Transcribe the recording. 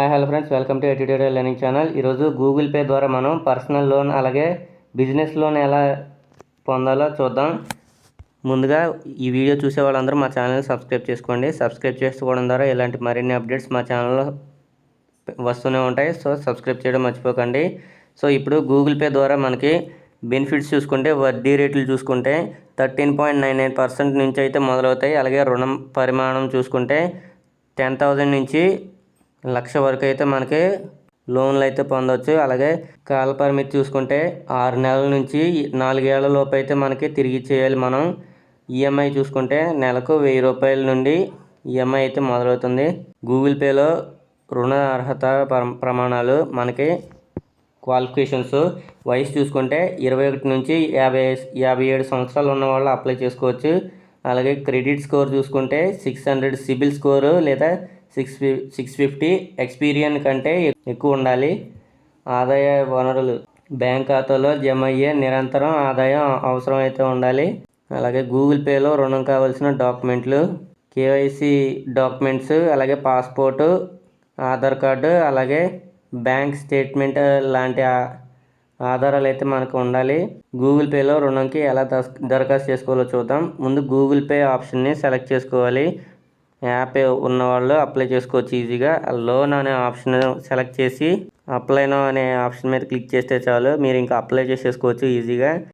Hi hello friends welcome to e tutorial learning channel ఈరోజు Google pay ద్వారా మనం personal loan అలాగే business loan ఎలా పొందాలో చూద్దాం. ముందుగా ఈ వీడియో చూసే వాళ్ళందరూ మా ఛానల్ సబ్స్క్రైబ్ చేసుకోండి. సబ్స్క్రైబ్ చేసుకోవడం ద్వారా ఇలాంటి మరిన్ని అప్డేట్స్ మా ఛానల్లో వస్తూనే ఉంటాయి. సో సబ్స్క్రైబ్ చేయడం మర్చిపోకండి. సో ఇప్పుడు గూగుల్ పే ద్వారా మనకి బెనిఫిట్స్ చూసుకుంటే వడ్డీ రేట్లు చూసుకుంటే thirteen point nine nine percent నుంచి అయితే మొదలవుతాయి. అలాగే రుణం పరిమాణం చూసుకుంటే టెన్ థౌజండ్ నుంచి లక్ష వరకు అయితే మనకి లోన్లు అయితే పొందవచ్చు అలాగే కాల పరిమితి చూసుకుంటే ఆరు నెలల నుంచి నాలుగేళ్ళ లోపు అయితే మనకి తిరిగి చేయాలి మనం. ఈఎంఐ చూసుకుంటే నెలకు వెయ్యి రూపాయల నుండి ఈఎంఐ అయితే మొదలవుతుంది. గూగుల్ పేలో రుణ అర్హత ప్ర- ప్రమాణాలు మనకి క్వాలిఫికేషన్స్. వయసు చూసుకుంటే ఇరవై ఒకటి నుంచి యాభై యాభై ఏడు సంవత్సరాలు ఉన్న వాళ్ళు అప్లై చేసుకోవచ్చు. అలాగే క్రెడిట్ స్కోర్ చూసుకుంటే సిక్స్ హండ్రెడ్ సిబిల్ స్కోరు లేదా సిక్స్ సిక్స్ ఫిఫ్టీ ఎక్స్పీరియన్ కంటే ఎక్కువ ఉండాలి. ఆదాయ వనరులు. బ్యాంక్ ఖాతాలో జమ అయ్యే నిరంతరం ఆదాయం అవసరం అయితే ఉండాలి. అలాగే గూగుల్ పేలో రుణం కావాల్సిన డాక్యుమెంట్లు కేవైసీ డాక్యుమెంట్స్ అలాగే పాస్పోర్టు ఆధార్ కార్డు అలాగే బ్యాంక్ స్టేట్మెంట్ లాంటి ఆధారాలు అయితే మనకు ఉండాలి. గూగుల్ పేలో రుణంకి ఎలా దస్- దరఖాస్తు చేసుకోవాలో చూద్దాం. ముందు గూగుల్ పే ఆప్షన్ని సెలెక్ట్ చేసుకోవాలి. యాప్ ఉన్న వాళ్ళు అప్లై చేసుకోవచ్చు ఈజీగా. లోన్ అనే ఆప్షన్ సెలెక్ట్ చేసి అప్లై నో అనే ఆప్షన్ మీద క్లిక్ చేస్తే చాలు. మీరు ఇంకా అప్లై చేసేసుకోవచ్చు ఈజీగా.